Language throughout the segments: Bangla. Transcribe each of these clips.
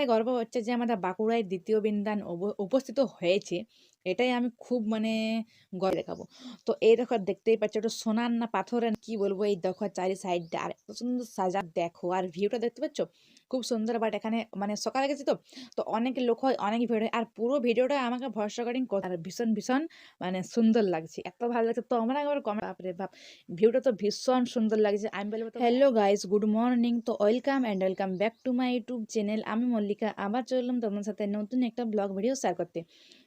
একটাই গর্ব হচ্ছে যে আমাদের বাঁকুড়ায় দ্বিতীয় বিন্দান উপ- উপস্থিত হয়েছে। এটাই আমি খুব মানে গর্ব দেখাবো। তো এই দেখো দেখতেই পাচ্ছ একটু সোনার না পাথরের কি বলব এই দেখো চারি সাইডটা আর এত সুন্দর সাজা দেখো আর ভিউটা দেখতে পাচ্ছ? খুব সুন্দর বাট এখানে মানে সকালে গেছি তো তো অনেক লোক হয়, অনেক ভিড় হয়, আর পুরো ভিডিওটা আমাকে ভয়েস রেকর্ডিং আর ভীষণ ভীষণ মানে সুন্দর লাগছে, এত ভালো লাগছে। তো আমরা একবার কমে বাপরে বাপ, ভিউটা তো ভীষণ সুন্দর লাগছে। আমি বলব হ্যালো গাইস গুড মর্নিং তো welcome and welcome back to my YouTube channel আমি মল্লিকা, আবার চললাম তোমার সাথে নতুন একটা ব্লগ ভিডিও শেয়ার করতে।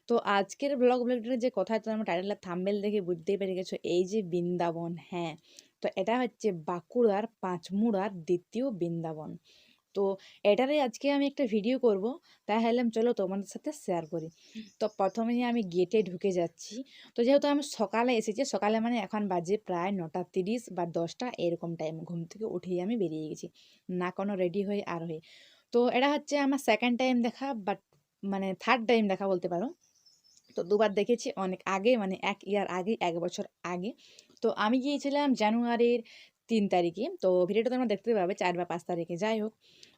তো আজকের ব্লগ ভিডিওর যে কথা তোমরা টাইটেল থাম্বেল দেখে বুঝতেই পেরে গেছো, এই যে বৃন্দাবন হ্যাঁ। তো এটা হচ্ছে বাঁকুড়ার পাঁচমুড়ার দ্বিতীয় বৃন্দাবন। তো এটারই আজকে আমি একটা ভিডিও করব। তাই ভাবলাম চলো তোমাদের সাথে শেয়ার করি। তো প্রথমে আমি গেটে ঢুকে যাচ্ছি। তো যেহেতু আমি সকালে এসেছি সকালে মানে এখন বাজে প্রায় নটা তিরিশ বা দশটা এরকম টাইম ঘুম থেকে উঠেই আমি বেরিয়ে গেছি। না কোনো রেডি হয়ে আর হয়ে। তো এটা হচ্ছে আমার সেকেন্ড টাইম দেখা বাট মানে থার্ড টাইম দেখা বলতে পারো। তো দুবার দেখেছি অনেক আগে মানে এক ইয়ার আগে এক বছর আগে। তো আমি গিয়েছিলাম জানুয়ারির তিন তারিখে। তো ভিডিওটা তোমরা দেখতে পাবে চার বা পাঁচ তারিখে। যাই হোক,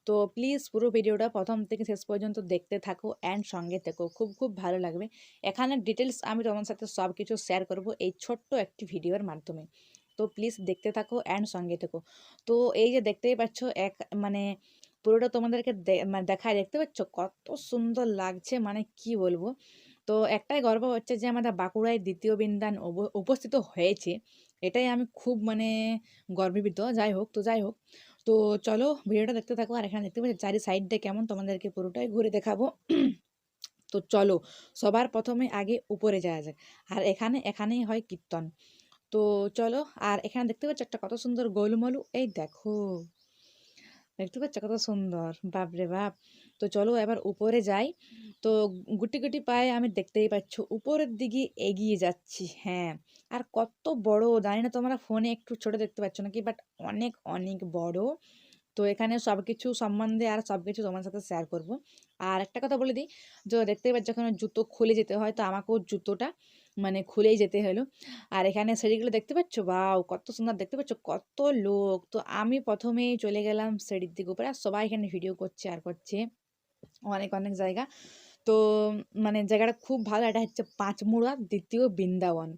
তো প্লিজ পুরো ভিডিওটা প্রথম থেকে শেষ পর্যন্ত দেখতে থাকো অ্যান্ড সঙ্গে থেকো। খুব খুব ভালো লাগবে। এখানে ডিটেলস আমি তোমার সাথে সব কিছু শেয়ার করব এই ছোট্ট একটি ভিডিওর মাধ্যমে। তো প্লিজ দেখতে থাকো অ্যান্ড সঙ্গে থেকো। তো এই যে দেখতেই পাচ্ছ, এক মানে পুরোটা তোমাদেরকে মানে দেখায় দেখতে পাচ্ছ? কত সুন্দর লাগছে মানে কি বলব? তো একটাই গর্ব হচ্ছে যে আমাদের বাঁকুড়ায় দ্বিতীয় বিন্দান উপস্থিত হয়েছে। এটাই আমি খুব মানে গর্বিত যাই হোক তো যাই হোক তো চলো ভিডিওটা দেখতে থাকো আর এখানে দেখতে পাচ্ছি চারি সাইডটা কেমন তোমাদেরকে পুরোটাই ঘুরে দেখাবো। তো চলো, সবার প্রথমে আগে উপরে যাওয়া যাক। আর এখানে, এখানেই হয় কীর্তন। তো চলো, আর এখানে দেখতে পাচ্ছি একটা কত সুন্দর গোলমলু। এই দেখো। দেখতে পাচ্ছ কত সুন্দর, বাপরে বাপ। তো চলো এবার উপরে যাই। তো গুটি গুটি পায়ে আমি দেখতেই পাচ্ছ, উপরের দিকে এগিয়ে যাচ্ছি হ্যাঁ। আর কত বড়, জানি না তোমরা ফোনে একটু ছোট দেখতে পাচ্ছ নাকি বাট অনেক অনেক বড়। তো এখানে সব কিছু সম্বন্ধে আর সব কিছু তোমার সাথে শেয়ার করব। আর একটা কথা বলে দিই, যে দেখতেই পাচ্ছ যখন জুতো খুলে যেতে হয়, তো আমাকেও জুতোটা মানে খুলেই যেতে হলো। আর এখানে সিঁড়িগুলো দেখতে পাচ্ছ? বাও কত সুন্দর দেখতে পাচ্ছ? কত লোক! তো আমি প্রথমেই চলে গেলাম সিঁড়ির দিকে উপরে আর সবাই এখানে ভিডিও করছে আর করছে। অনেক অনেক জায়গা। তো মানে জায়গাটা খুব ভালো। এটা হচ্ছে পাঁচমুড়া, দ্বিতীয় বৃন্দাবন।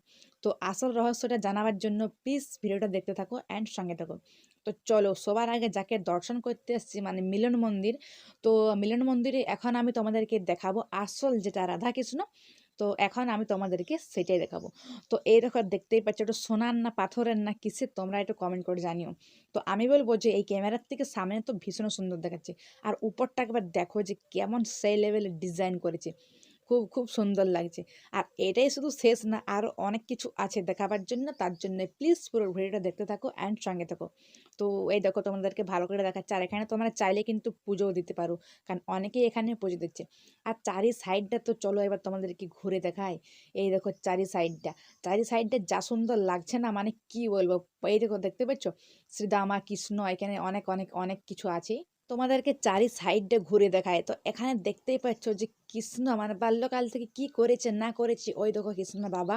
তো আসল রহস্যটা জানাবার জন্য প্লিজ ভিডিওটা দেখতে থাকো অ্যান্ড সঙ্গে থাকো। তো চলো, সবার আগে যাকে দর্শন করতে এসেছি মানে মিলন মন্দির। তো মিলন মন্দিরে এখন আমি তোমাদেরকে দেখাবো আসল যেটা রাধাকৃষ্ণ তো এখন আমি তোমাদেরকে সেটাই দেখাবো। তো এই দেখো, দেখতেই পাচ্ছ একটু সোনার না পাথরের না কিসের, তোমরা একটু কমেন্ট করে জানিও। তো আমি বলব যে এই ক্যামেরার থেকে সামনে তো ভীষণ সুন্দর দেখাচ্ছে। আর উপরটা একবার দেখো যে কেমন সেই লেভেলের ডিজাইন করেছে। খুব খুব সুন্দর লাগছে। আর এটাই শুধু শেষ না আরও অনেক কিছু আছে দেখাবার জন্য, তার জন্য প্লিজ পুরো ভিডিওটা দেখতে থাকো অ্যান্ড সঙ্গে থাকো। তো এই দেখো তোমাদেরকে ভালো করে দেখাচ্ছে, আর এখানে তোমরা চাইলে কিন্তু পুজোও দিতে পারো, কারণ অনেকেই এখানে পুজো দিচ্ছে। আর চারি সাইডটা তো চলো এবার তোমাদেরকে ঘুরে দেখায় এই দেখো চারি সাইডটা চারি সাইডটা যা সুন্দর লাগছে না মানে কি বলব? এই দেখো দেখতে পাচ্ছ শ্রীদামা, কৃষ্ণ, এখানে অনেক অনেক অনেক কিছু আছে। তোমাদেরকে চারি সাইডটা ঘুরে দেখায়। তো এখানে দেখতেই পাচ্ছ যে কৃষ্ণ মানে বাল্যকাল থেকে কি করেছে, না করেছে, ওই দেখো কৃষ্ণ বাবা।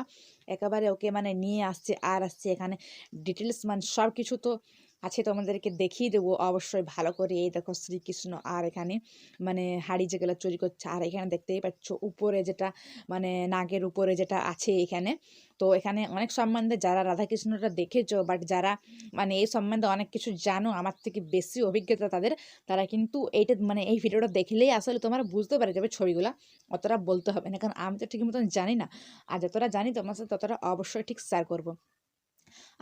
একেবারে ওকে মানে নিয়ে আসছে, আর আসছে এখানে। ডিটেলস মানে সব কিছু তো আছে তোমাদেরকে দেখিয়ে দেবো। অবশ্যই ভালো করে। এই দেখো শ্রীকৃষ্ণ আর এখানে মানে হাড়ি যেগুলো চুরি করছে, আর এখানে দেখতেই পাচ্ছ উপরে যেটা মানে নাগের উপরে যেটা আছে এখানে। তো এখানে অনেক সম্বন্ধে যারা রাধাকৃষ্ণটা দেখেছ বাট যারা মানে এই সম্বন্ধে অনেক কিছু জানো, আমার থেকে বেশি অভিজ্ঞতা তাদের, তারা কিন্তু এইটা মানে এই ভিডিওটা দেখলেই আসলে তোমরা বুঝতে পারে যাবে ছবিগুলো। অতটা বলতে হবে না, কারণ আমি তো ঠিক মতন জানি না। আর যতটা জানি তোমার সাথে, ততটা অবশ্যই ঠিক শেয়ার করব।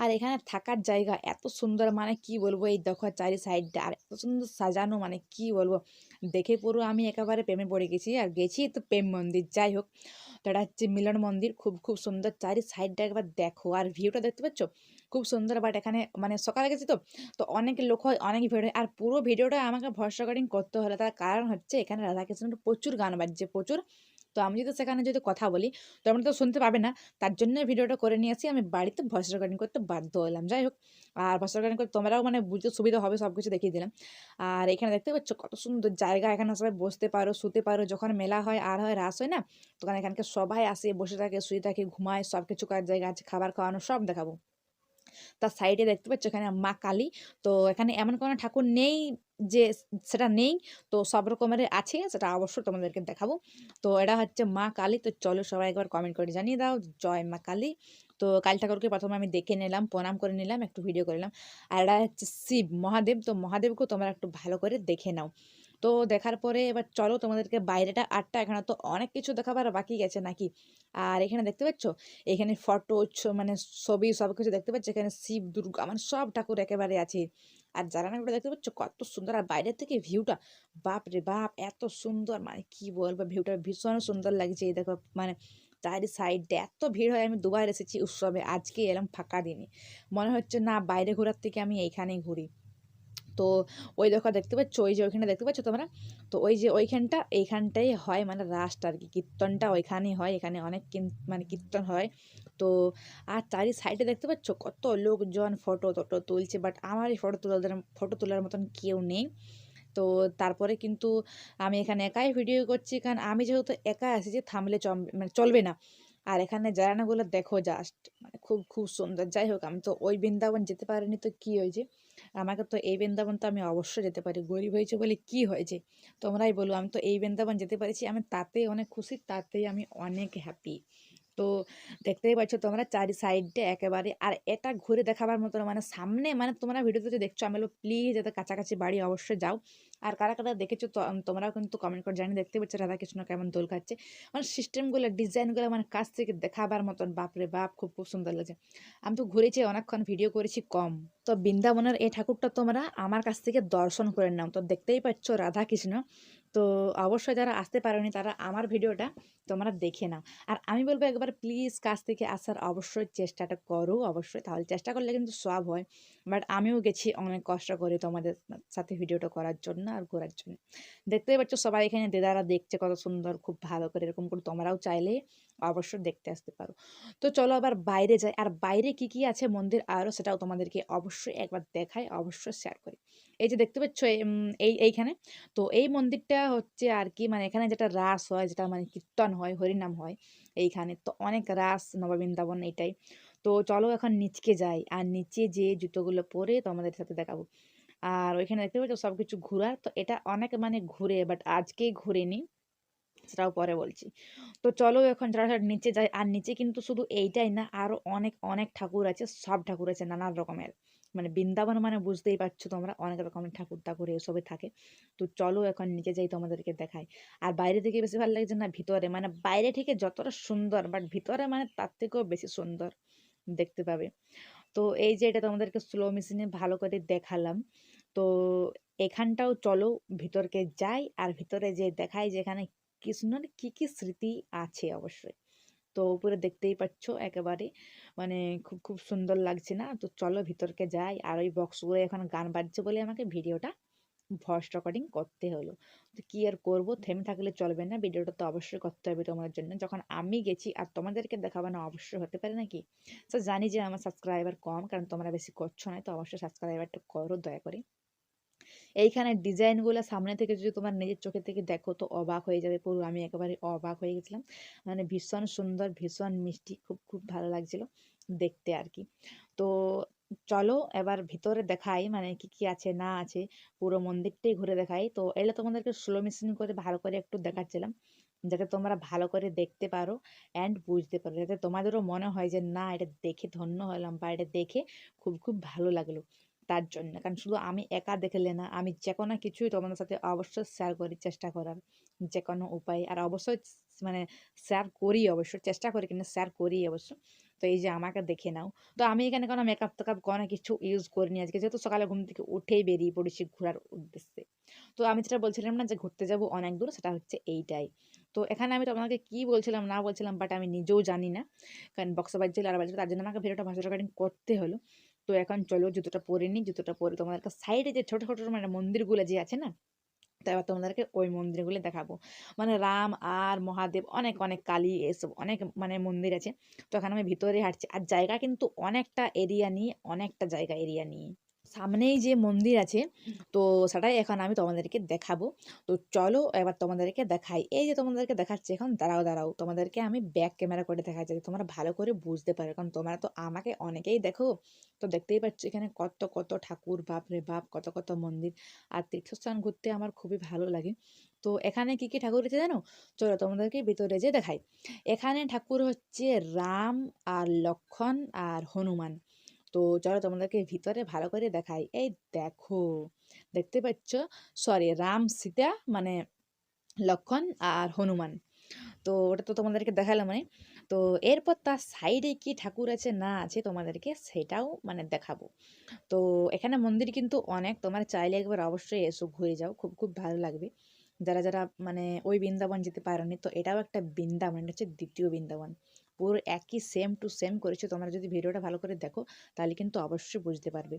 আর এখানে থাকার জায়গা এত সুন্দর মানে কি বলব? এই দেখো চারি সাইডটা, আর এত সুন্দর সাজানো মানে কি বলব? দেখে পুরো আমি একেবারে প্রেমে পড়ে গেছি, আর গেছি তো প্রেম মন্দির। যাই হোক তো এটা হচ্ছে মিলন মন্দির, খুব খুব সুন্দর। চারি সাইডটা একবার দেখো, আর ভিউটা দেখতে পাচ্ছ? খুব সুন্দর বাট এখানে মানে সকালে গেছি তো তো অনেক লোক হয়, অনেক ভিড় হয়। আর পুরো ভিডিওটা আমাকে ভয়েস রেকর্ডিং করতে হলো। তার কারণ হচ্ছে এখানে রাধাকৃষ্ণের প্রচুর গান বাজছে, প্রচুর। তো আমি যদি সেখানে যদি কথা বলি তো আমরা তো শুনতে পাবে না। তার জন্য ভিডিওটা করে নিয়ে আসি। আমি বাড়িতে ভয়েস রেকর্ডিং করতে বাধ্য হলাম। যাই হোক, আর ভয়েস রেকর্ডিং করতে তোমরাও মানে বুঝতে সুবিধা হবে সব কিছু দেখিয়ে দিলাম। আর এখানে দেখতে পাচ্ছ কত সুন্দর জায়গা। এখানে সবাই বসতে পারো, শুতে পারো। যখন মেলা হয়, আর হয়, রাস হয় না, তখন এখানকে সবাই আসে, বসে থাকে, শুয়ে থাকে, ঘুমায় সব কিছু করার জায়গা আছে, খাবার খাওয়ানো, সব দেখাবো। তার সাইডে দেখতে পাচ্ছ এখানে মা কালী। তো এখানে এমন কোনো ঠাকুর নেই যে সেটা নেই। তো সব রকমের আছে, সেটা অবশ্যই তোমাদেরকে দেখাবো। তো এটা হচ্ছে মা কালী। তো চলো সবাই একবার কমেন্ট করে জানিয়ে দাও, জয় মা কালী। তো কালী ঠাকুরকে প্রথমে আমি দেখে নিলাম, প্রণাম করে নিলাম, একটু ভিডিও করে নিলাম আর এটা হচ্ছে শিব মহাদেব। তো মহাদেবকেও তোমরা একটু ভালো করে দেখে নাও। তো দেখার পরে এবার চলো তোমাদেরকে বাইরেটা, আটটা, এখানে তো অনেক কিছু দেখাবার বাকি গেছে নাকি? আর এখানে দেখতে পাচ্ছ? এখানে ফটো মানে ছবি সব কিছু দেখতে পাচ্ছ। এখানে শিব, দুর্গা মানে সব ঠাকুর একেবারে আছে। আর জানানাগুলো দেখতে পাচ্ছ, কত সুন্দর। আর বাইরে থেকে ভিউটা, বাপ রে বাপ, এত সুন্দর। মানে কি বলব, ভিউটা ভীষণ সুন্দর লাগছে। এই দেখো মানে চারি সাইডে এত ভিড় হয়, আমি দুবার এসেছি উৎসবে। আজকে এলাম ফাঁকা দিনে। মনে হচ্ছে না বাইরে ঘোরার থেকে আমি এইখানেই ঘুরি। তো ওই দেখো দেখতে পাচ্ছ, ওই যে ওইখানটা দেখতে পাচ্ছ তোমরা? তো ওই যে ওইখানটা, এইখানটাই হয় মানে রাস্ট আর কি, কীর্তনটা ওইখানেই হয়, এখানে অনেক মানে কীর্তন হয়। তো আর চারি সাইডে দেখতে পাচ্ছ কত লোকজন ফটো টটো তুলছে বাট আমার এই ফটো তোলার ফটো তোলার মতন কেউ নেই। তো তারপরে কিন্তু আমি এখানে একাই ভিডিও করছি, কারণ আমি যেহেতু একা এসেছি থামলে মানে চলবে না। আর এখানে জায়গাগুলো দেখো জাস্ট মানে খুব খুব সুন্দর। যাই হোক, আমি তো ওই বৃন্দাবন যেতে পারিনি, তো কী হয়েছে আমাকে তো এই বৃন্দাবন তো আমি অবশ্যই যেতে পারি। গরিব হয়েছে বলে কি হয়েছে তোমরাই বলো, আমি তো এই বৃন্দাবন যেতে পারছি, আমি তাতেই অনেক খুশি, তাতেই আমি অনেক হ্যাপি তো দেখতেই পাচ্ছ তোমরা চারি সাইডে একেবারে, আর এটা ঘুরে দেখাবার মতো মানে সামনে মানে তোমরা ভিডিওতে দেখছ, আমি বলো প্লিজ যাতে কাছাকাছি বাড়ি অবশ্যই যাও। আর কারা কারা দেখেছ তোমরাও কিন্তু কমেন্ট করে জানি দেখতে পাচ্ছ রাধাকৃষ্ণ কেমন দোল খাচ্ছে। মানে সিস্টেমগুলো ডিজাইনগুলো মানে কাছ থেকে দেখাবার মতন, বাপরে বাপ, খুব খুব সুন্দর লাগছে। আমি তো ঘুরেছি অনেকক্ষণ ভিডিও করেছি কম। তো বৃন্দাবনের এই ঠাকুরটা তোমরা আমার কাছ থেকে দর্শন করে নাও। তো দেখতেই পাচ্ছ রাধাকৃষ্ণ তো অবশ্যই যারা আসতে পারেনি তারা আমার ভিডিওটা তোমরা দেখে নাও। আর আমি বলব একবার প্লিজ কাছ থেকে আসার অবশ্যই চেষ্টাটা করো, অবশ্যই। তাহলে চেষ্টা করলে কিন্তু সব হয়। বাট আমিও গেছি অনেক কষ্ট করে তোমাদের সাথে ভিডিওটা করার জন্য আর ঘোরার জন্য। দেখতেই পাচ্ছ সবাই এখানে দেদারা দেখছে কত সুন্দর, খুব ভালো করে এরকম করে তোমরাও চাইলে অবশ্যই দেখতে আসতে পারো। তো চলো আবার বাইরে যাই। আর বাইরে কি কি আছে মন্দির আরও সেটাও তোমাদেরকে অবশ্যই একবার দেখাই, অবশ্যই শেয়ার করি। এই যে দেখতে পাচ্ছ এই, এইখানে। তো এই মন্দিরটা হচ্ছে আর কি মানে এখানে যেটা রাস হয়, যেটা মানে কীর্তন হয়, হরিনাম হয়, এইখানে। তো অনেক রাস নববৃন্দাবন এটাই তো চলো এখন নিচকে যাই। আর নিচে যে জুতোগুলো পরে তোমাদের সাথে দেখাবো। আর ওইখানে দেখতে পাচ্ছ সব কিছু ঘোরার তো এটা অনেক মানে ঘুরে, বাট আজকেই ঘুরেনি, সেটাও পরে বলছি। তো চলো এখন যারা নিচে যাই। আর নিচে কিন্তু শুধু এইটাই না আরও অনেক অনেক ঠাকুর আছে, সব ঠাকুর আছে, নানান রকমের। মানে বৃন্দাবন মানে বুঝতেই পারছ তোমরা, অনেক রকমের ঠাকুর ঠাকুর এসবে থাকে। তো চলো এখন নিচে যাই তোমাদেরকে দেখাই। আর বাইরে থেকে বেশি ভালো লাগছে না ভিতরে মানে বাইরে থেকে যতটা সুন্দর বাট ভিতরে মানে তার থেকেও বেশি সুন্দর, দেখতে পাবে। তো এই যে এটা তোমাদেরকে স্লো মেশিনে ভালো করে দেখালাম। তো এখানটাও চলো ভিতরকে যাই, আর ভিতরে যে দেখাই যেখানে কৃষ্ণর কি কি স্মৃতি আছে অবশ্যই। তো উপরে দেখতেই পাচ্ছ একেবারে। মানে খুব খুব সুন্দর লাগছে না? তো চলো ভিতরকে যাই। আর ওই বক্সগুলো এখন গান বাজছে বলে আমাকে ভিডিওটা ভয়েস রেকর্ডিং করতে হলো। তো কী আর করব? থেমে থাকলে চলবে না। ভিডিওটা তো অবশ্যই করতে হবে তোমাদের জন্য। যখন আমি গেছি আর তোমাদেরকে দেখাবো না, অবশ্যই হতে পারে নাকি? তো জানি যে আমার সাবস্ক্রাইবার কম, কারণ তোমরা বেশি করছ না, তো অবশ্যই সাবস্ক্রাইবারটা করো, দয়া করে। এইখানে ডিজাইনগুলো সামনে থেকে যদি তোমার নিজের চোখে থেকে দেখো তো অবাক হয়ে যাবে পুরো। আমি একেবারে অবাক হয়ে গেছিলাম। মানে ভীষণ সুন্দর, ভীষণ মিষ্টি, খুব খুব ভালো লাগছিল দেখতে আর কি। তো চলো এবার ভিতরে দেখাই মানে কি কি আছে, না আছে। পুরো মন্দিরটাই ঘুরে দেখাই। তো এটা তোমাদেরকে স্লো মেশিন করে, ভালো করে একটু দেখাচ্ছিলাম। যাতে তোমরা ভালো করে দেখতে পারো অ্যান্ড বুঝতে পারো। যাতে তোমাদেরও মনে হয় যে, না, এটা দেখে ধন্য হলাম বা এটা দেখে খুব খুব ভালো লাগল। তার জন্য। কারণ শুধু আমি একা দেখলে না আমি যে কোনো কিছুই তোমাদের সাথে অবশ্যই শেয়ার করি, চেষ্টা করার। যে কোনো উপায়। আর অবশ্যই মানে শেয়ার করি অবশ্যই, চেষ্টা করি কিন্তু শেয়ার করি অবশ্য। তো এই যে আমাকে দেখে নাও। তো আমি এখানে কোনো মেকআপ টেকআপ কোনো কিছু ইউজ করিনি আজকে। যেহেতু সকালে ঘুম থেকে উঠেই বেরিয়ে পড়েছি ঘোরার উদ্দেশ্যে। তো আমি যেটা বলছিলাম না যে ঘুরতে যাব অনেক দূর, সেটা হচ্ছে এইটাই। তো এখানে আমি তোমাকে কি বলছিলাম না বলছিলাম বাট আমি নিজেও জানি না। কারণ বক্স বাজছিল আর বাজছিল তার জন্য আমাকে ভিডিওটা ভাষা রেকর্ডিং করতে হলো। তো এখন চলো জুতোটা পরে নিই। জুতোটা পরে তোমাদেরকে সাইডে যে ছোটো ছোটো মানে মন্দিরগুলো যে আছে না, তো এবার তোমাদেরকে ওই মন্দিরগুলো দেখাবো। মানে রাম, আর মহাদেব অনেক অনেক কালী এসব অনেক মানে মন্দির আছে। তো এখন আমি ভিতরে হাঁটছি। আর জায়গা কিন্তু অনেকটা এরিয়া নিয়ে, অনেকটা জায়গা এরিয়া নিয়ে। সামনেই যে মন্দির আছে তো সেটাই এখন আমি তোমাদেরকে দেখাবো। তো চলো এবার তোমাদেরকে দেখাই। এই যে তোমাদেরকে দেখাচ্ছি এখন দাঁড়াও দাঁড়াও। তোমাদেরকে আমি ব্যাক ক্যামেরা করে দেখাচ্ছি যাতে তোমরা ভালো করে বুঝতে পারো। কারণ তোমরা তো আমাকে অনেকেই দেখো তো দেখতেই পাচ্ছ এখানে কত কত ঠাকুর বাপ রে বাপ কত কত মন্দির আর তীর্থস্থান ঘুরতে আমার খুবই ভালো লাগে। তো এখানে কি কি ঠাকুর আছে জানো? চলো তোমাদেরকে ভিতরে যে দেখাই। এখানে ঠাকুর হচ্ছে রাম আর লক্ষণ আর হনুমান। তো চলো তোমাদেরকে ভিতরে ভালো করে দেখাই। এই দেখো, দেখতে পাচ্ছ? সরি রাম, সীতা মানে লক্ষণ আর হনুমান। তো ওটা তো তোমাদেরকে দেখালাম মানে তো এরপর তার সাইডে কি ঠাকুর আছে, না আছে তোমাদেরকে সেটাও মানে দেখাবো। তো এখানে মন্দির কিন্তু অনেক, তোমার চাইলে একবার অবশ্যই এসো, ঘুরে যাও, খুব খুব ভালো লাগবে। যারা যারা মানে ওই বৃন্দাবন যেতে পারেনি, তো এটাও একটা বৃন্দাবন, এটা হচ্ছে দ্বিতীয় বৃন্দাবন। পুরো একই সেম টু সেম করেছে। তোমরা যদি ভিডিওটা ভালো করে দেখো, তাহলে কিন্তু অবশ্যই বুঝতে পারবে।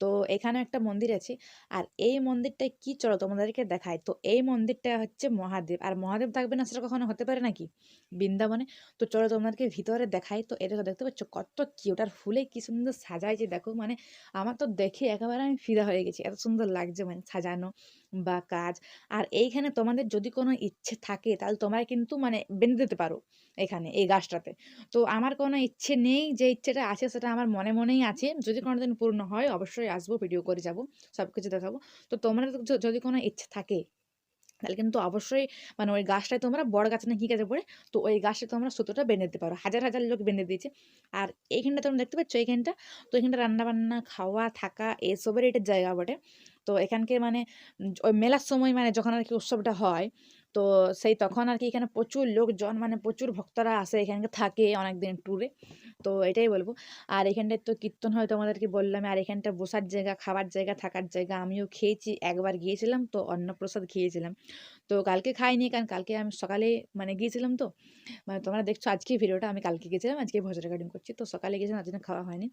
তো এখানে একটা মন্দির আছে। আর এই মন্দিরটায় কি চলো তোমাদেরকে দেখায় তো এই মন্দিরটা হচ্ছে মহাদেব। আর মহাদেব থাকবে না সেটা কখনো হতে পারে নাকি? বৃন্দাবনে। তো চলো তোমাদেরকে ভিতরে দেখাই। তো এটা দেখতে পাচ্ছ কত কিউট আর ফুলে কি সুন্দর সাজাইছে দেখো। মানে আমার তো দেখে একেবারে আমি ফিদা হয়ে গেছি। এত সুন্দর লাগছে মানে সাজানো বা কাজ। আর এইখানে তোমাদের যদি কোনো ইচ্ছে থাকে, তাহলে তোমরা কিন্তু মানে বেঁধে দিতে পারো। এখানে, এই গাছটাতে। তো আমার কোনো ইচ্ছে নেই, যে ইচ্ছেটা আছে সেটা আমার মনে মনেই আছে। যদি কোনোদিন পূর্ণ হয়, অবশ্যই আসব, ভিডিও করে যাব সব কিছু দেখাবো। তো তোমরা যদি কোনো ইচ্ছে থাকে, তাহলে কিন্তু অবশ্যই মানে ওই গাছটায় তোমরা বড় গাছ না কি গাছে পড়ে, তো ওই গাছটা তোমরা সুতোটা বেঁধে দিতে পারো। হাজার হাজার লোক বেঁধে দিয়েছে। আর এইখানটা তোমরা দেখতে পাচ্ছ, এইখানটা, তো এখানটা রান্না বান্না খাওয়া, থাকা, এসবের এটা জায়গা বটে। তো এখানকে মানে ওই মেলার সময় মানে যখন আর কি উৎসবটা হয় তো সেই তখন আর কি এখানে প্রচুর লোকজন মানে প্রচুর ভক্তরা আসে, এখানকে থাকে অনেক দিন ট্যুরে তো এটাই বলব। আর এখানটায় তো কীর্তন হয় তোমাদেরকে বললাম, আর এখানটা বসার জায়গা, খাবার জায়গা, থাকার জায়গা আমিও খেয়েছি, একবার গিয়েছিলাম তো অন্নপ্রসাদ খেয়েছিলাম। তো কালকে খাইনি, কারণ কালকে আমি সকালে মানে গিয়েছিলাম তো মানে তোমরা দেখছ আজকে ভিডিওটা, আমি কালকে গিয়েছিলাম, আজকে ভয়েস রেকর্ডিং করছি, তো সকালে গিয়েছিলাম জন্য খাওয়া হয়নি।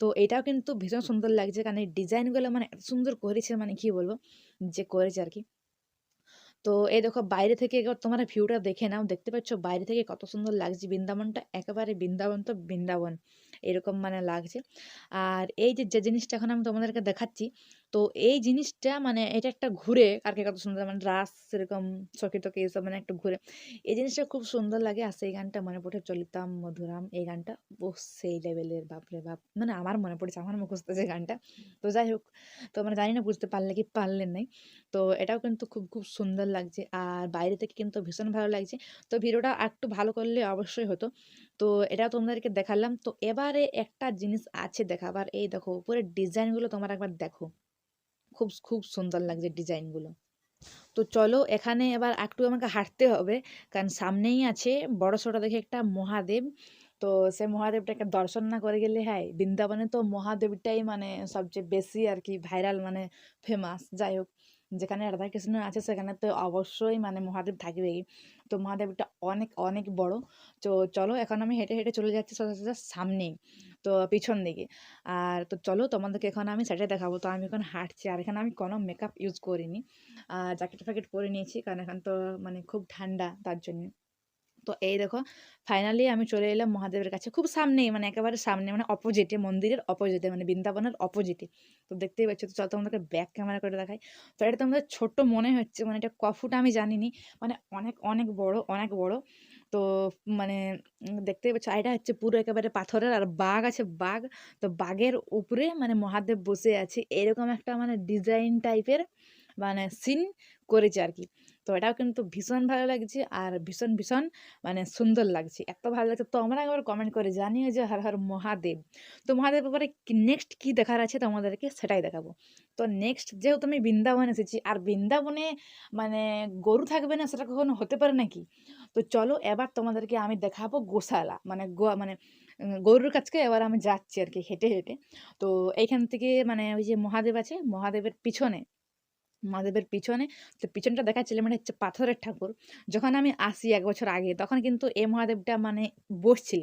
তো এটাও কিন্তু ভীষণ সুন্দর লাগছে, কারণ এই ডিজাইনগুলো মানে এত সুন্দর করেছে মানে কি বলব, যে করেছে আর কি তো এই দেখো বাইরে থেকে একবার তোমরা ভিউটা দেখে নাও। দেখতে পাচ্ছ বাইরে থেকে কত সুন্দর লাগছে বৃন্দাবনটা? একেবারে বৃন্দাবন তো বৃন্দাবন। এরকম মানে লাগছে। আর এই যে যে জিনিসটা এখন আমি তোমাদেরকে দেখাচ্ছি তো এই জিনিসটা মানে এটা একটা ঘুরে আর কি কত সুন্দর মানে রাস সেরকম চকিতকে এইসব মানে একটু ঘুরে। এই জিনিসটা খুব সুন্দর লাগে। আর সেই গানটা মনে পড়ে চলিতাম, মধুরাম। এই গানটা ও সেই লেভেলের বাপরে বাপ। মানে আমার মনে পড়েছে, আমার মুখস্থ যে গানটা। তো যাই হোক, তো মানে জানি না বুঝতে পারলে কি পারলেন নাই। তো এটাও কিন্তু খুব খুব সুন্দর লাগছে। আর বাইরে থেকে কিন্তু ভীষণ ভালো লাগছে। তো ভিডিওটা একটু ভালো করলে অবশ্যই হতো। তো এটা তোমাদেরকে দেখালাম। তো এবারে একটা জিনিস আছে দেখাবার। এই দেখো, উপরের ডিজাইনগুলো তোমরা একবার দেখো। খুব খুব সুন্দর লাগছে ডিজাইনগুলো তো চলো এখানে এবার একটু আমাকে হাঁটতে হবে, কারণ সামনেই আছে বড় সড়ো দেখে একটা মহাদেব। তো সে মহাদেবটাকে দর্শন না করে গেলে হ্যাঁ বৃন্দাবনে তো মহাদেবটাই মানে সবচেয়ে বেশি আর কি ভাইরাল মানে ফেমাস যাই হোক যেখানে রাধাকৃষ্ণ আছে, সেখানে তো অবশ্যই মানে মহাদেব থাকবেই তো মহাদেবটা অনেক অনেক বড়। তো চলো, এখন আমি হেঁটে হেঁটে চলে যাচ্ছি সোজা সামনেই, তো পিছন দিকে। আর তো চলো, তোমাদেরকে এখন আমি সেটাই দেখাবো। তো আমি এখন হাঁটছি, আর এখানে আমি কোনো মেকআপ ইউজ করিনি। জ্যাকেট ফ্যাকেট পরে নিয়েছি, কারণ এখন তো মানে খুব ঠান্ডা, তার জন্য। তো এই দেখো ফাইনালি আমি চলে এলাম মহাদেবের কাছে। খুব সামনেই মানে একেবারে সামনে মানে অপোজিটে মন্দিরের অপোজিটে মানে বৃন্দাবনের অপোজিটে তো দেখতেই পাচ্ছ, তো চল তোমাদেরকে ব্যাক ক্যামেরা করে দেখাই। তো এটা তোমাদের ছোট্ট মনে হচ্ছে মানে এটা কফুটা আমি জানিনি মানে অনেক অনেক বড় অনেক বড়। তো মানে দেখতেই পাচ্ছ এটা হচ্ছে পুরো একেবারে পাথরের, আর বাঘ আছে, বাঘ। তো বাঘের উপরে মানে মহাদেব বসে আছে, এরকম একটা মানে ডিজাইন টাইপের মানে সিন করেছে আর কি। তো এটাও কিন্তু ভীষণ ভালো লাগছে আর ভীষণ ভীষণ মানে সুন্দর লাগছে। এত ভালো লাগছে। তো আমরা একবার কমেন্ট করে জানিও যে হর হর মহাদেব। তো মহাদেব ব্যাপারে নেক্সট কী দেখার আছে তোমাদেরকে সেটাই দেখাবো। তো নেক্সট যেহেতু আমি বৃন্দাবন এসেছি, আর বৃন্দাবনে মানে গরু থাকবে না সেটা কখনো হতে পারে নাকি? তো চলো এবার তোমাদেরকে আমি দেখাবো গোশালা। মানে গো মানে গরুর কাছকে এবার আমি যাচ্ছি আর কি হেঁটে হেঁটে। তো এইখান থেকে মানে ওই যে মহাদেব আছে, মহাদেবের পিছনে মহাদেবের পিছনে। তো পিছনটা দেখাচ্ছিল মানে হচ্ছে পাথরের ঠাকুর। যখন আমি আসি এক বছর আগে, তখন কিন্তু এ মহাদেবটা মানে বসছিল।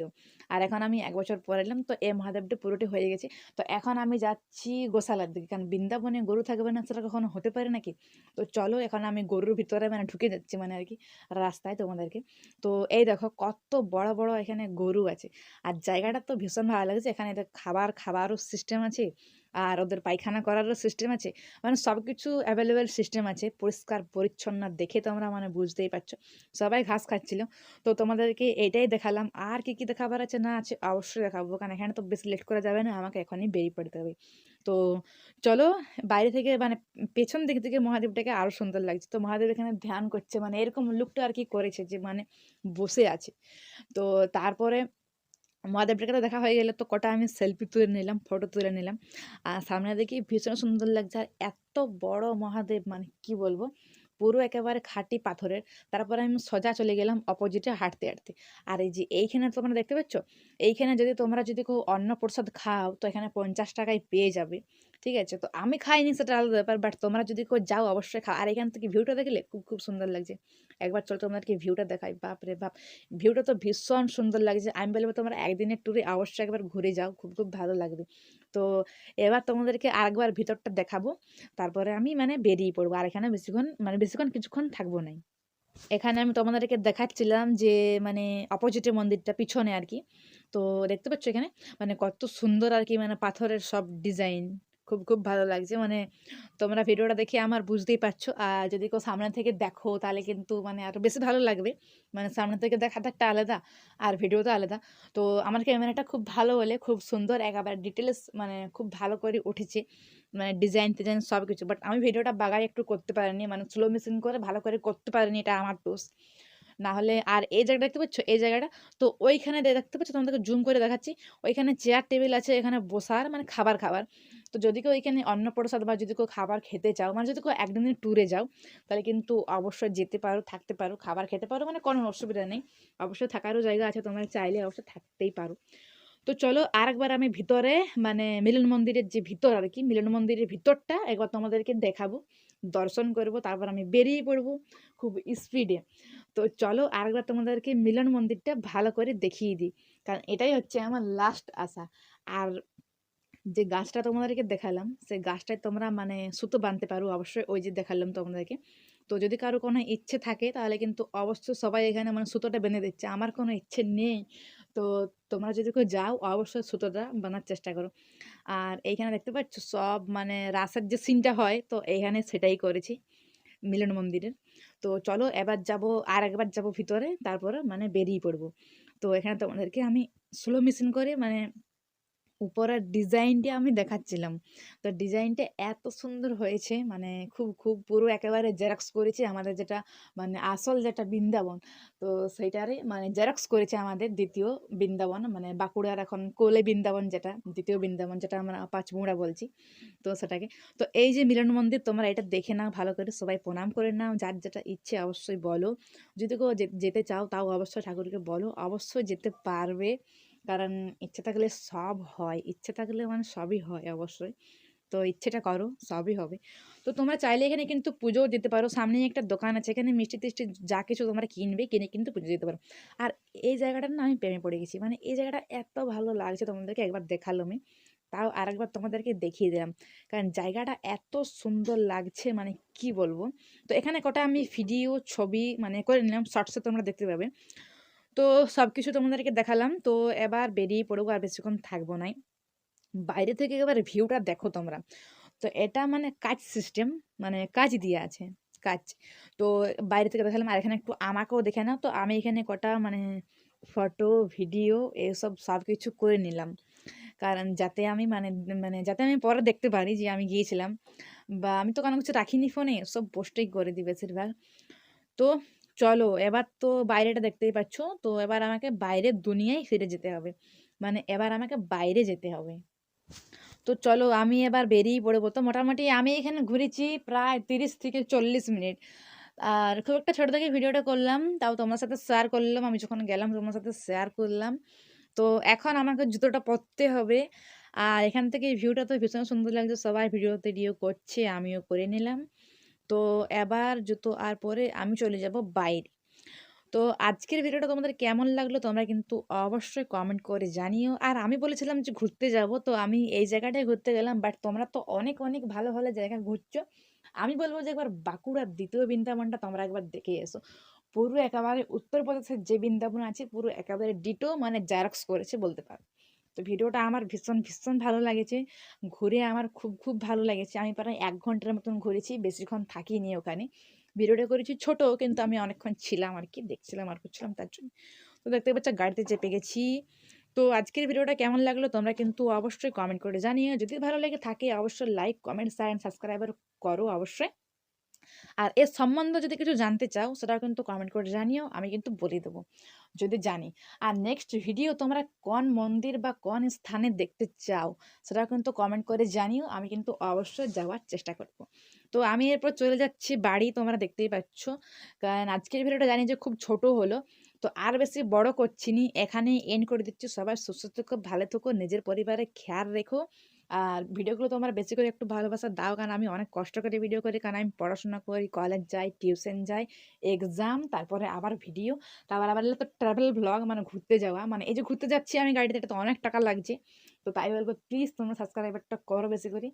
আর এখন আমি এক বছর পর এলাম, তো এ মহাদেবটা পুরোটি হয়ে গেছে। তো এখন আমি যাচ্ছি গোশালার দিকে, কারণ বৃন্দাবনে গরু থাকবে না সেটা কখনো হতে পারে নাকি? তো চলো, এখন আমি গরুর ভিতরে মানে ঢুকে যাচ্ছি মানে আর কি, রাস্তায় তোমাদেরকে। তো এই দেখো কত বড় বড় এখানে গরু আছে। আর জায়গাটা তো ভীষণ ভালো লাগছে। এখানে খাবার, খাবারও সিস্টেম আছে। আর ওদের পায়খানা করারও সিস্টেম আছে। মানে সব কিছু অ্যাভেলেবেল সিস্টেম আছে। পরিষ্কার, পরিচ্ছন্ন দেখে তোমরা মানে বুঝতেই পারছ। সবাই ঘাস খাচ্ছিল। তো তোমাদেরকে এটাই দেখালাম। আর কি কি দেখাবার আছে না আছে অবশ্যই দেখাবো। কারণ এখানে তো বেশি লেট করা যাবে না। আমাকে এখনই বেরিয়ে পড়তে হবে। তো চলো, বাইরে থেকে মানে পেছন দিক থেকে মহাদেবটাকে আরও সুন্দর লাগছে। তো মহাদেব এখানে ধ্যান করছে। মানে এরকম লুকটা আর কি করেছে যে মানে বসে আছে। তো তারপরে মহাদেবটাকে তো দেখা হয়ে গেলে তো কটা আমি সেলফি তুলে নিলাম ফটো তুলে নিলাম। আর সামনে দেখি ভীষণ সুন্দর লাগছে। আর এত বড় মহাদেব মানে কি বলব? পুরো একেবারে খাঁটি পাথরের। তারপরে আমি সোজা চলে গেলাম অপোজিটে হাঁটতে হাঁটতে। আর এই যে এইখানে তোমরা দেখতে পাচ্ছ? এইখানে যদি তোমরা যদি কেউ অন্ন প্রসাদ খাও, তো এখানে পঞ্চাশ টাকায় পেয়ে যাবে। ঠিক আছে? তো আমি খাইনি সেটা আলাদা ব্যাপার বাট তোমরা যদি কেউ যাও অবশ্যই খাও। আর এখান থেকে ভিউটা দেখলে খুব খুব সুন্দর লাগছে। একবার চলো তোমাদেরকে ভিউটা দেখাই। বাপ রে বাপ! ভিউটা তো ভীষণ সুন্দর লাগছে। আমি বলব তোমরা একদিনের ট্যুরে অবশ্যই একবার ঘুরে যাও। খুব খুব ভালো লাগবে। তো এবার তোমাদেরকে আরেকবার ভিতরটা দেখাবো। তারপরে আমি মানে বেরিয়ে পড়ব। আর এখানে বেশিক্ষণ মানে বেশিক্ষণ কিছুক্ষণ থাকব নাই। এখানে আমি তোমাদেরকে দেখাচ্ছিলাম যে মানে অপোজিটে মন্দিরটা, পিছনে আর কি। তো দেখতে পাচ্ছ এখানে? মানে কত সুন্দর আর কি মানে পাথরের সব ডিজাইন খুব খুব ভালো লাগছে। মানে তোমরা ভিডিওটা দেখে আমার বুঝতেই পারছ। আর যদি কেউ সামনে থেকে দেখো, তাহলে কিন্তু মানে আরও বেশি ভালো লাগবে। মানে সামনে থেকে দেখাটা একটা আলাদা, আর ভিডিওটা আলাদা। তো আমার ক্যামেরাটা খুব ভালো বলে খুব সুন্দর, একেবারে ডিটেলস মানে খুব ভালো করে উঠেছে। মানে ডিজাইন টিজাইন সব কিছু বাট আমি ভিডিওটা বাগাই একটু করতে পারিনি। মানে স্লো মেশিন করে ভালো করে করতে পারিনি, এটা আমার দোষ। না হলে আর এই জায়গাটা দেখতে পাচ্ছ? এই জায়গাটা। তো ওইখানে দেখতে পাচ্ছ, তোমাদেরকে জুম করে দেখাচ্ছি। ওইখানে চেয়ার টেবিল আছে এখানে বসার মানে খাবার খাবার। তো যদি কেউ এখানে অন্নপ্রসাদ বা যদি কেউ খাবার খেতে চাও মানে যদি কেউ একদিনের ট্যুরে যাও, তাহলে কিন্তু অবশ্যই যেতে পারো, থাকতে পারো, খাবার খেতে পারো মানে কোনো অসুবিধা নেই। অবশ্যই থাকারও জায়গা আছে, তোমরা চাইলে অবশ্যই থাকতেই পারো। তো চলো আরেকবার আমি ভিতরে মানে মিলন মন্দিরের যে ভিতর আর কি, মিলন মন্দিরের ভিতরটা একবার তোমাদেরকে দেখাবো। দর্শন করব, তারপর আমি বেরিয়ে পড়ব খুব স্পিডে তো চলো আরেকবার তোমাদেরকে মিলন মন্দিরটা ভালো করে দেখিয়ে দিই, কারণ এটাই হচ্ছে আমার লাস্ট আশা। আর যে গাছটা তোমাদেরকে দেখালাম, সেই গাছটায় তোমরা মানে সুতো বাঁধতে পারো, অবশ্যই ওই যে দেখালাম তোমাদেরকে। তো যদি কারও কোনো ইচ্ছে থাকে, তাহলে কিন্তু অবশ্যই সবাই এখানে মানে সুতোটা বেঁধে দিচ্ছে। আমার কোনো ইচ্ছে নেই তো তোমরা যদি কেউ যাও, অবশ্যই সুতোটা বানার চেষ্টা করো। আর এইখানে দেখতে পাচ্ছ সব মানে রাসের যে সিনটা হয়, তো এইখানে সেটাই করেছি, মিলন মন্দিরের। তো চলো এবার যাব, আর একবার যাব ভিতরে, তারপরে মানে বেরিয়ে পড়ব। তো এখানে তোমাদেরকে আমি স্লো মেশিন করে মানে উপরের ডিজাইনটা আমি দেখাচ্ছিলাম। তো ডিজাইনটা এত সুন্দর হয়েছে মানে খুব খুব পুরো একেবারে জেরক্স করেছে আমাদের যেটা মানে আসল যেটা বৃন্দাবন। তো সেইটারই মানে জেরক্স করেছে আমাদের দ্বিতীয় বৃন্দাবন মানে বাঁকুড়ার এখন কোলে বৃন্দাবন যেটা, দ্বিতীয় বৃন্দাবন যেটা আমরা পাঁচমুড়া বলছি, তো সেটাকে। তো এই যে মিলন মন্দির, তোমরা এটা দেখে নাও, ভালো করে সবাই প্রণাম করে নাও, যার যেটা ইচ্ছে অবশ্যই বলো। যদি কেউ যেতে চাও, তাও অবশ্যই ঠাকুরকে বলো, অবশ্যই যেতে পারবে। কারণ ইচ্ছে থাকলে সব হয়, ইচ্ছে থাকলে মানে সবই হয় অবশ্যই। তো ইচ্ছেটা করো, সবই হবে। তো তোমরা চাইলে এখানে কিন্তু পুজোও দিতে পারো। সামনেই একটা দোকান আছে, এখানে মিষ্টি টিষ্টি যা কিছু তোমরা কিনবে, কিনে কিন্তু পুজো দিতে পারো। আর এই জায়গাটা না আমি প্রেমে পড়ে গেছি। মানে এই জায়গাটা এত ভালো লাগছে তোমাদেরকে, একবার দেখাল আমি তাও আরেকবার তোমাদেরকে দেখিয়ে দিলাম। কারণ জায়গাটা এত সুন্দর লাগছে মানে কি বলব? তো এখানে কটা আমি ভিডিও ছবি মানে করে নিলাম শর্টসে তোমরা দেখতে পাবে। তো সব কিছু তোমাদেরকে দেখালাম। তো এবার বেরিয়ে পড়ব আর বেশিক্ষণ থাকব নাই। বাইরে থেকে এবার ভিউটা দেখো তোমরা। তো এটা মানে কাজ সিস্টেম মানে কাজ দিয়ে আছে কাজ তো বাইরে থেকে দেখালাম আর এখানে একটু আমাকেও দেখে নাও। তো আমি এখানে কটা মানে ফটো, ভিডিও এসব সব কিছু করে নিলাম। কারণ যাতে আমি মানে মানে যাতে আমি পরে দেখতে পারি যে আমি গিয়েছিলাম। বা আমি তো কোনো কিছু রাখিনি ফোনে, সব পোস্টেই করে দিই বেশিরভাগ। তো চলো এবার তো বাইরেটা দেখতেই পাচ্ছ। তো এবার আমাকে বাইরের দুনিয়ায় ফিরে যেতে হবে। মানে এবার আমাকে বাইরে যেতে হবে। তো চলো আমি এবার বেরিয়ে পড়ব। তো মোটামুটি আমি এখানে ঘুরেছি প্রায় তিরিশ থেকে চল্লিশ মিনিট। আর খুব একটা ছোটো থেকে ভিডিওটা করলাম, তাও তোমার সাথে শেয়ার করলাম। আমি যখন গেলাম তোমার সাথে শেয়ার করলাম। তো এখন আমাকে জুতোটা পরতে হবে। আর এখান থেকে ভিউটা তো ভীষণ সুন্দর লাগছে। সবাই ভিডিও টিডিও করছে, আমিও করে নিলাম। তো এবার জুতো আর পরে আমি চলে যাব বাইরে। তো আজকের ভিডিওটা তোমাদের কেমন লাগল তোমরা কিন্তু অবশ্যই কমেন্ট করে জানিও। আর আমি বলেছিলাম যে ঘুরতে যাব, তো আমি এই জায়গাটায় ঘুরতে গেলাম বাট তোমরা তো অনেক অনেক ভালো ভালো জায়গা ঘুরছো। আমি বলব যে একবার বাঁকুড়ার দ্বিতীয় বৃন্দাবনটা তোমরা একবার দেখে এসো। পুরো একেবারে উত্তরপ্রদেশের যে বৃন্দাবন আছে, পুরো একেবারে ডিটো মানে জেরক্স করেছে বলতে পারো। তো ভিডিওটা আমার ভীষণ ভীষণ ভালো লাগেছে। ঘুরে আমার খুব খুব ভালো লেগেছে। আমি প্রায় এক ঘণ্টার মতন ঘুরেছি, বেশিক্ষণ থাকিনি ওখানে। ভিডিওটা করেছি ছোট, কিন্তু আমি অনেকক্ষণ ছিলাম আর কি, দেখছিলাম আর করছিলাম তার জন্য। তো দেখতে পাচ্ছ গাড়িতে চেপে গেছি। তো আজকের ভিডিওটা কেমন লাগল তোমরা কিন্তু অবশ্যই কমেন্ট করে জানিও। যদি ভালো লেগে থাকে অবশ্যই লাইক কমেন্ট শেয়ার সাবস্ক্রাইবার করো অবশ্যই। আর এর সম্বন্ধে যদি কিছু জানতে চাও, সেটাও কিন্তু কমেন্ট করে জানিও, আমি কিন্তু বলে দেবো, যদি জানি। আর নেক্সট ভিডিও তোমরা কোন মন্দির বা কোন স্থানে দেখতে চাও, সেটাও কিন্তু কমেন্ট করে জানিও, আমি কিন্তু অবশ্যই যাওয়ার চেষ্টা করব। তো আমি এরপর চলে যাচ্ছি বাড়ি, তোমরা দেখতেই পাচ্ছ। কারণ আজকের ভিডিওটা জানি যে খুব ছোট হলো, তো আর বেশি বড় করছি নি। এখানে এন্ড করে দিচ্ছি। সবাই সুস্থ থেকো, ভালো থেকো, নিজের পরিবারে খেয়াল রেখো। আর ভিডিওগুলো তোমার বেশি করে একটু ভালোবাসা দাও, কারণ আমি অনেক কষ্ট করে ভিডিও করি, কারণ আমি পড়াশোনা করি কলেজ যাই টিউশন যাই এক্সাম তারপরে আবার ভিডিও তারপর আবার তো ট্রাভেল ব্লগ মানে ঘুরতে যাওয়া মানে এই যে ঘুরতে যাচ্ছি আমি গাড়িতে, এটা তো অনেক টাকা লাগছে। তো তাই বলব প্লিজ তোমরা সাবস্ক্রাইবারটা করো বেশি করে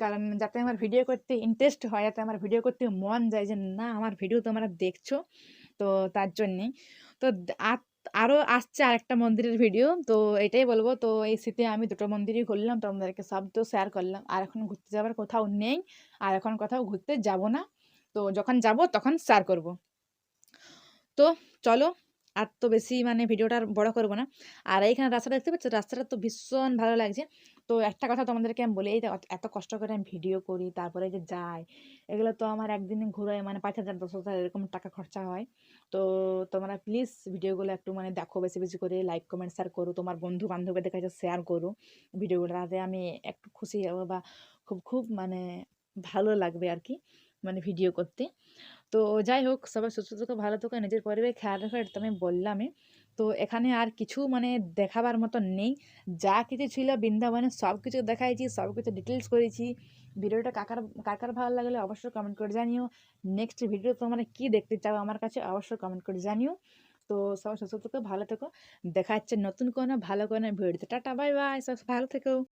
কারণ যাতে আমার ভিডিও করতে ইন্টারেস্ট হয়, যাতে আমার ভিডিও করতে মন যায় যে, না, আমার ভিডিও তোমরা দেখছ। তো তার জন্যে তো আর আরও আসছে আরেকটা মন্দিরের ভিডিও তো এটাই বলব। তো এই শীতে আমি দুটো মন্দিরই ঘুরলাম, তোমাদেরকে সব তো শেয়ার করলাম। আর এখন ঘুরতে যাওয়ার কোথাও নেই, আর এখন কোথাও ঘুরতে যাব না। তো যখন যাব তখন শেয়ার করব। তো চলো, আর তো বেশি মানে ভিডিওটা আর বড় করব না। আর এইখানে রাস্তাটা দেখতে পাচ্ছ? রাস্তাটা তো ভীষণ ভালো লাগছে। তো একটা কথা তোমাদেরকে আমি বলি, এই এত কষ্ট করে আমি ভিডিও করি, তারপরে যে যাই, এগুলো তো আমার একদিনে ঘুরে মানে পাঁচ হাজার, দশ হাজার এরকম টাকা খরচা হয়। তো তোমরা প্লিজ ভিডিওগুলো একটু মানে দেখো, বেশি বেশি করে লাইক কমেন্ট শেয়ার করো, তোমার বন্ধু বান্ধবীদের কাছে শেয়ার করো। ভিডিওগুলো তাতে আমি একটু খুশি হব বা খুব খুব মানে ভালো লাগবে আর কি মানে ভিডিও করতে। তো যাই হোক, সবাই সুস্থ থাকো, ভালো থাকো, নিজের পরিবেশ খেয়াল রাখো, এটা তো আমি বললামই। তো এখানে আর কিছু মানে দেখাবার মতো নেই। যা কিছু ছিল বৃন্দাবনে সব কিছু দেখাইছি সব কিছু ডিটেলস করেছি। ভিডিওটা কাকার কাকার ভালো লাগলে অবশ্যই কমেন্ট করে জানিও। নেক্সট ভিডিও তোমরা কী দেখতে চাও আমার কাছে অবশ্যই কমেন্ট করে জানিও। তো সবাই সুস্থ থেকো, ভালো থেকো। দেখা যাচ্ছে নতুন কোনো, ভালো কোনো ভিডিওতে। টাটা বাই বাই সব ভালো থেকো।